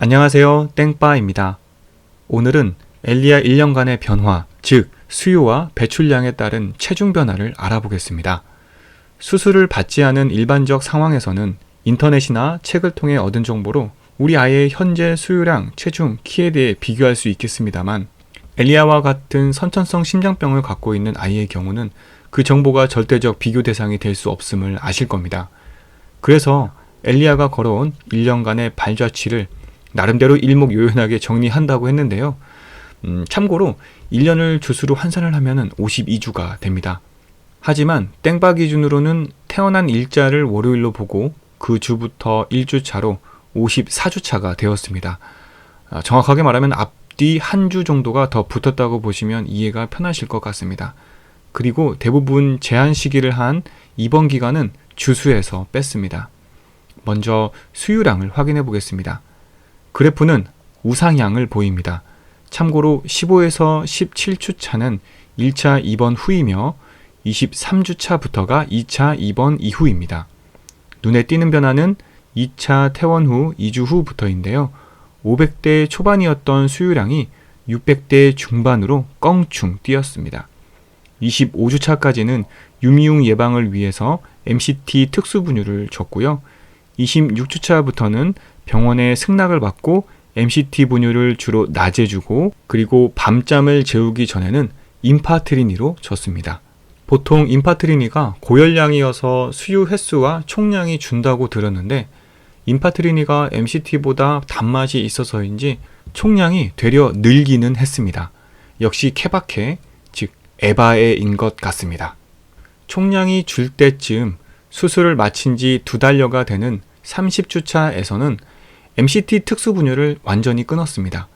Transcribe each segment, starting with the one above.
안녕하세요. 땡빠입니다. 오늘은 엘리아 1년간의 변화, 즉 수요와 배출량에 따른 체중 변화를 알아보겠습니다. 수술을 받지 않은 일반적 상황에서는 인터넷이나 책을 통해 얻은 정보로 우리 아이의 현재 수요량, 체중, 키에 대해 비교할 수 있겠습니다만 엘리아와 같은 선천성 심장병을 갖고 있는 아이의 경우는 그 정보가 절대적 비교 대상이 될 수 없음을 아실 겁니다. 그래서 엘리아가 걸어온 1년간의 발자취를 나름대로 일목요연하게 정리한다고 했는데요. 음, 참고로 1년을 주수로 환산을 하면 52주가 됩니다. 하지만 땡바 기준으로는 태어난 일자를 월요일로 보고 그 주부터 1주 차로 54주 차가 되었습니다. 아, 정확하게 말하면 앞뒤 한 주 정도가 더 붙었다고 보시면 이해가 편하실 것 같습니다. 그리고 대부분 제한 시기를 한 이번 기간은 주수에서 뺐습니다. 먼저 수유량을 확인해 보겠습니다. 그래프는 우상향을 보입니다. 참고로 15에서 17주 차는 1차 입원 후이며 23주 차부터가 2차 입원 이후입니다. 눈에 띄는 변화는 2차 퇴원 후 2주 후부터인데요. 500대 초반이었던 수유량이 600대 중반으로 껑충 뛰었습니다. 25주 차까지는 유미융 예방을 위해서 MCT 특수 분유를 줬고요. 26주 차부터는 병원에 승낙을 받고 MCT 분유를 주로 낮에 주고 그리고 밤잠을 재우기 전에는 인파트리니로 줬습니다. 보통 인파트리니가 고열량이어서 수유 횟수와 총량이 준다고 들었는데 인파트리니가 MCT보다 단맛이 있어서인지 총량이 되려 늘기는 했습니다. 역시 케바케, 즉 에바에인 것 같습니다. 총량이 줄 때쯤 수술을 마친 지 두 달여가 되는 30주차에서는 MCT 특수 분유를 완전히 끊었습니다.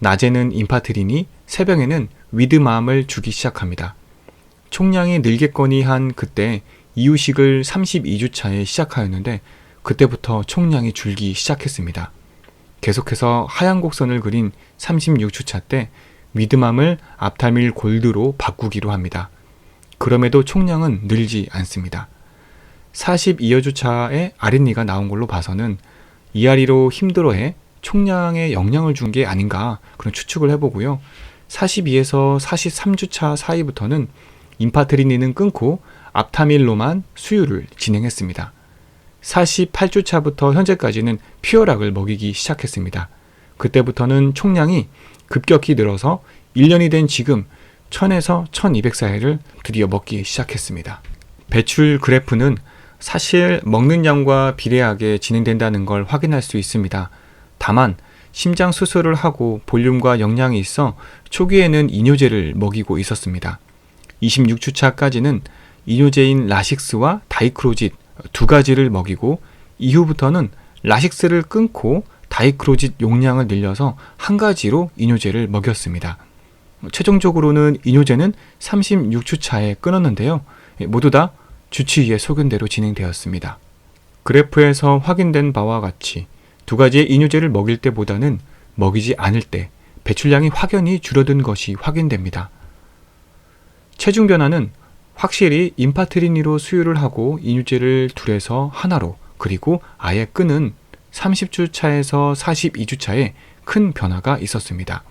낮에는 인파트리니, 새벽에는 위드맘을 주기 시작합니다. 총량이 늘겠거니 한 그때 이유식을 32주차에 시작하였는데 그때부터 총량이 줄기 시작했습니다. 계속해서 하얀 곡선을 그린 36주차 때 위드맘을 앞타밀 골드로 바꾸기로 합니다. 그럼에도 총량은 늘지 않습니다. 42여주차에 아랫니가 나온 걸로 봐서는 이아리로 힘들어해 총량에 영향을 준 게 아닌가 그런 추측을 해보고요. 42에서 43주차 사이부터는 인파트리니는 끊고 앞타밀로만 수유를 진행했습니다. 48주차부터 현재까지는 퓨어락을 먹이기 시작했습니다. 그때부터는 총량이 급격히 늘어서 1년이 된 지금 1000에서 1200사이를 드디어 먹기 시작했습니다. 배출 그래프는 사실 먹는 양과 비례하게 진행된다는 걸 확인할 수 있습니다. 다만 심장 수술을 하고 볼륨과 영양이 있어 초기에는 이뇨제를 먹이고 있었습니다. 26주차까지는 이뇨제인 라식스와 다이크로짓 두 가지를 먹이고 이후부터는 라식스를 끊고 다이크로짓 용량을 늘려서 한 가지로 이뇨제를 먹였습니다. 최종적으로는 이뇨제는 36주차에 끊었는데요. 모두 다 주치의의 소견대로 진행되었습니다. 그래프에서 확인된 바와 같이 두 가지의 이뇨제를 먹일 때보다는 먹이지 않을 때 배출량이 확연히 줄어든 것이 확인됩니다. 체중 변화는 확실히 인파트리니로 수유를 하고 이뇨제를 둘에서 하나로 그리고 아예 끊은 30주 차에서 42주 차에 큰 변화가 있었습니다.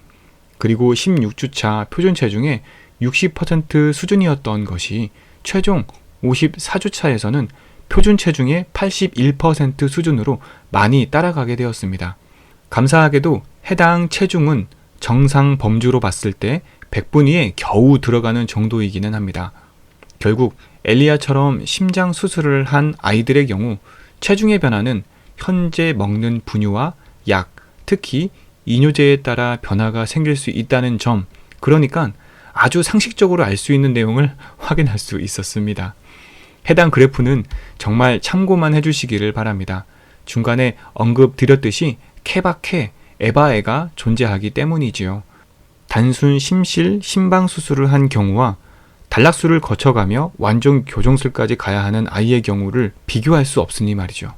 그리고 16주 차 표준 체중의 60% 수준이었던 것이 최종 54주차에서는 표준 체중의 81% 수준으로 많이 따라가게 되었습니다. 감사하게도 해당 체중은 정상 범주로 봤을 때 100분위에 겨우 들어가는 정도이기는 합니다. 결국 엘리아처럼 심장 수술을 한 아이들의 경우 체중의 변화는 현재 먹는 분유와 약, 특히 이뇨제에 따라 변화가 생길 수 있다는 점, 그러니까 아주 상식적으로 알 수 있는 내용을 확인할 수 있었습니다. 해당 그래프는 정말 참고만 해주시기를 바랍니다. 중간에 언급 드렸듯이 케바케, 에바에가 존재하기 때문이지요. 단순 심실, 심방 수술을 한 경우와 단락수를 거쳐가며 완전 교정술까지 가야 하는 아이의 경우를 비교할 수 없으니 말이죠.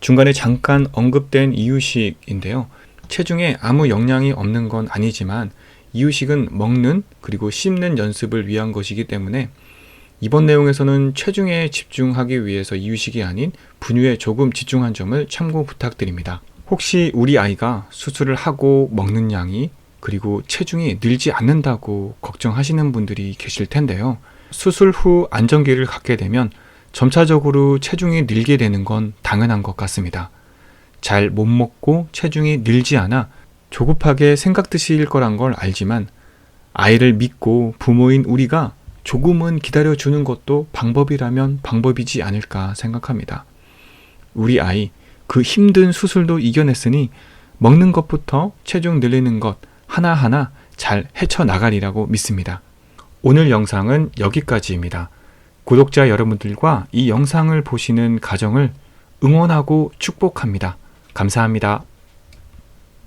중간에 잠깐 언급된 이유식인데요. 체중에 아무 영향이 없는 건 아니지만 이유식은 먹는 그리고 씹는 연습을 위한 것이기 때문에 이번 내용에서는 체중에 집중하기 위해서 이유식이 아닌 분유에 조금 집중한 점을 참고 부탁드립니다. 혹시 우리 아이가 수술을 하고 먹는 양이 그리고 체중이 늘지 않는다고 걱정하시는 분들이 계실 텐데요. 수술 후 안정기를 갖게 되면 점차적으로 체중이 늘게 되는 건 당연한 것 같습니다. 잘 못 먹고 체중이 늘지 않아 조급하게 생각 드실 거란 걸 알지만 아이를 믿고 부모인 우리가 조금은 기다려주는 것도 방법이라면 방법이지 않을까 생각합니다. 우리 아이 그 힘든 수술도 이겨냈으니 먹는 것부터 체중 늘리는 것 하나하나 잘 헤쳐나가리라고 믿습니다. 오늘 영상은 여기까지입니다. 구독자 여러분들과 이 영상을 보시는 가정을 응원하고 축복합니다. 감사합니다.